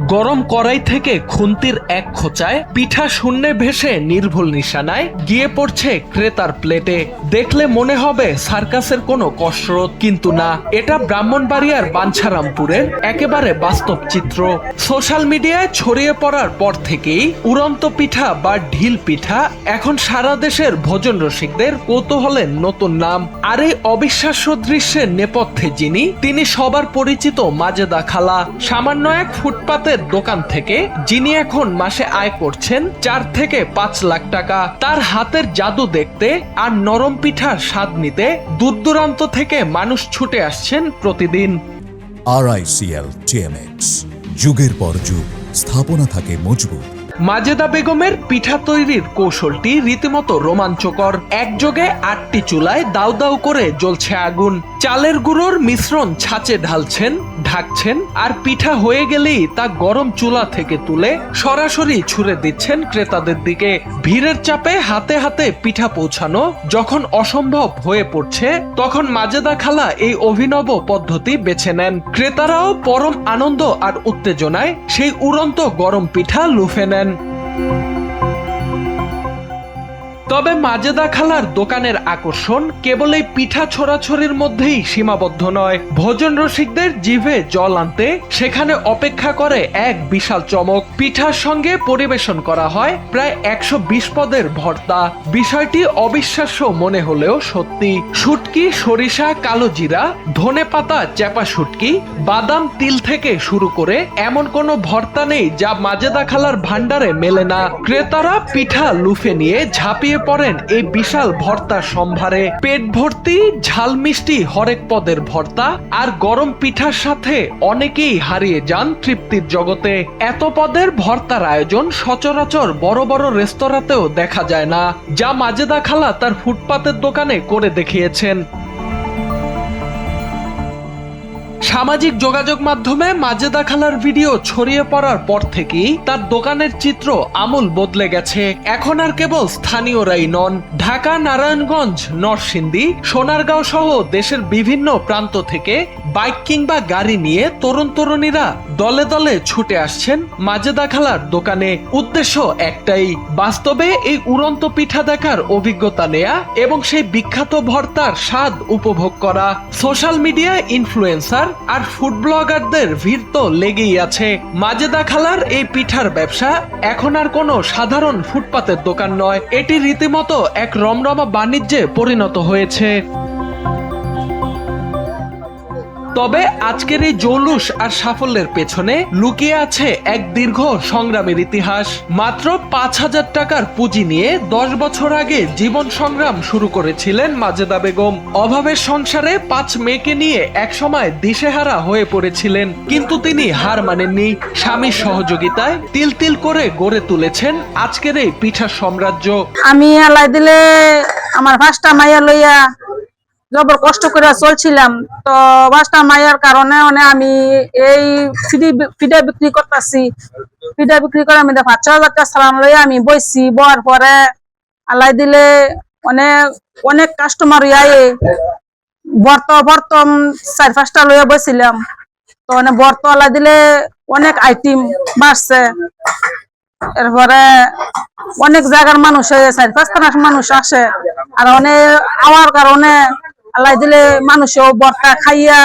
গরম কড়াই থেকে খুন্তির এক খোঁচায় পিঠা শূন্যে ভেসে নির্ভুল নিশানায় গিয়ে পড়ছে ক্রেতার প্লেটে। দেখলে মনে হবে সার্কাসের কোনো কসরত, কিন্তু না। এটা ব্রাহ্মণবাড়িয়ার বাঞ্ছারামপুরের একেবারে বাস্তব চিত্র। সোশ্যাল মিডিয়ায় ছড়িয়ে পড়ার পর থেকেই উড়ন্ত পিঠা বা ঢিল পিঠা এখন সারা দেশের ভোজন রসিকদের কৌতূহলের নতুন নাম। আর এই অবিশ্বাস্য দৃশ্যের নেপথ্যে যিনি, তিনি সবার পরিচিত মাজেদা খালা। সামান্য এক ফুটপাতের দোকান থেকে, যিনি এখন মাসে আয় করছেন চার থেকে পাঁচ লাখ টাকা, তার হাতের জাদু দেখতে আর নরম পিঠার স্বাদ নিতে দূর দূরান্ত থেকে মানুষ ছুটে আসছেন প্রতিদিন। আরআইসিএল টিএমএক্স যুগের পর যুগ, স্থাপনা থাকে মজবুত। মাজেদা বেগমের পিঠা তৈরির কৌশলটি রীতিমতো রোমাঞ্চকর। একযোগে আটটি চুলায় দাউ দাউ করে জ্বলছে আগুন। চালের গুঁড়োর মিশ্রণ ছাঁচে ঢালছেন, ঢাকছেন আর পিঠা হয়ে গেলেই তা গরম চুলা থেকে তুলে সরাসরি ছুড়ে দিচ্ছেন ক্রেতাদের দিকে। ভিড়ের চাপে হাতে হাতে পিঠা পৌঁছানো যখন অসম্ভব হয়ে পড়ছে, তখন মাজেদা খালা এই অভিনব পদ্ধতি বেছে নেন। ক্রেতারাও পরম আনন্দ আর উত্তেজনায় সেই উড়ন্ত গরম পিঠা লুফে নেন। Música তবে মাজেদা খালার দোকানের আকর্ষণ কেবল এই পিঠা ছোড়াছড়ির মধ্যেই সীমাবদ্ধ নয়। ভোজন রসিকদের জিভে জল আনতে সেখানে অপেক্ষা করে এক বিশাল চমক। পিঠার সঙ্গে পরিবেশন করা হয় প্রায় একশো বিশ পদের ভর্তা। বিষয়টি অবিশ্বাস্য মনে হলেও সত্যি। শুটকি, সরিষা, কালো জিরা, ধনে পাতা চেপা শুটকি, বাদাম, তিল থেকে শুরু করে এমন কোনো ভর্তা নেই যা মাজেদা খালার ভান্ডারে মেলে না। ক্রেতারা পিঠা লুফে নিয়ে ঝাঁপিয়ে পড়েন এই বিশাল ভর্তা সম্ভারে। পেট ভর্তি, ঝাল মিষ্টি হরেক পদের ভর্তা, আর গরম পিঠার সাথে অনেকেই হারিয়ে যান তৃপ্তির জগতে। এত পদের ভর্তার আয়োজন সচরাচর বড় বড় রেস্তোরাঁতেও দেখা যায় না, যা মাজেদা খালা তার ফুটপাতের দোকানে করে দেখিয়েছেন। সামাজিক যোগাযোগ মাধ্যমে মাজেদা খালার ভিডিও ছড়িয়ে পড়ার পর থেকেই তার দোকানের চিত্র আমূল বদলে গেছে। এখন আর কেবল স্থানীয়রাই নন। ঢাকা, নারায়ণগঞ্জ, নরসিংদী, সোনারগাঁও সহ দেশের বিভিন্ন প্রান্ত থেকে বাইক কিংবা গাড়ি নিয়ে তরুণ তরুণীরা দলে দলে ছুটে আসছেন মাজেদা খালার দোকানে। উদ্দেশ্য একটাই, বাস্তবে এই উড়ন্ত পিঠা দেখার অভিজ্ঞতা নেয়া এবং সেই বিখ্যাত ভর্তার স্বাদ উপভোগ করা। সোশ্যাল মিডিয়া ইনফ্লুয়েন্সার আর ফুড ব্লগারদের ভিড় তো লেগেই আছে। মাজেদা খালার এই পিঠার ব্যবসা এখন আর কোনো সাধারণ ফুটপাতের দোকান নয়। এটি রীতিমতো এক রমরমা বাণিজ্যে পরিণত হয়েছে। তবে আজকের এই জৌলুস আর সাফল্যের পেছনে লুকিয়ে আছে এক দীর্ঘ সংগ্রামের ইতিহাস। মাত্র পাঁচ হাজার টাকার পুঁজি নিয়ে দশ বছর আগে জীবন সংগ্রাম শুরু করেছিলেন মাজেদা বেগম। অভাবের সংসারে পাঁচ মেয়েকে নিয়ে একসময় দিশেহারা হয়ে পড়েছিলেন। কিন্তু তিনি হার মানেননি। স্বামীর সহযোগিতায় তিল তিল করে গড়ে তুলেছেন আজকের এই পিঠা সাম্রাজ্য। আমি আলাই দিলে আমার পাঁচটা মাইয়া লইয়া জবর কষ্ট করে চলছিলাম, তো পাঁচটা মাইয়ার কারণে মানে আমি এই ফিডি ফিডা বিক্রি করতেছি। ফিডা বিক্রি করে আমি পাঁচ ছ হাজার টাকা সালাম লইয়া আমি বইছি বর পরে আলাই দিলে অনেক অনেক কাস্টমার আয়ে বর্ত বর্তম চার পাঁচটা লইয়া বইছিলাম। তো মানে বর্ত আলাই দিলে অনেক আইটেম বাড়ছে। এরপরে অনেক জায়গার মানুষ চার পাঁচখানা মানুষ আসে। আর অনেক আওয়ার কারণে আল্লাহ দিলে মানুষও বর্তা খাইয়া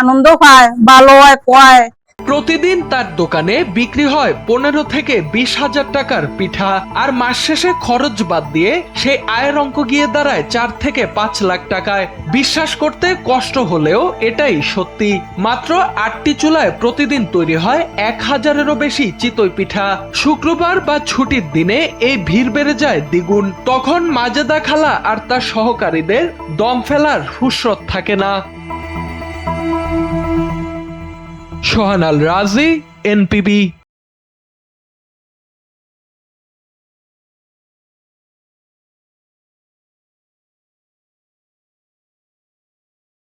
আনন্দ পায় ভালো হয় কয় প্রতিদিন তার দোকানে বিক্রি হয় পনেরো থেকে বিশ হাজার টাকার পিঠা, আর মাস শেষে খরচ বাদ দিয়ে সেই আয়ের অঙ্ক গিয়ে দাঁড়ায় চার থেকে পাঁচ লাখ টাকায়। বিশ্বাস করতে কষ্ট হলেও এটাই সত্যি। মাত্র আটটি চুলায় প্রতিদিন তৈরি হয় এক হাজারেরও বেশি চিতই পিঠা। শুক্রবার বা ছুটির দিনে এই ভিড় বেড়ে যায় দ্বিগুণ। তখন মাজেদা খালা আর তার সহকারীদের দম ফেলার ফুসরত থাকে না। সোহান আল রাজি এনপিবি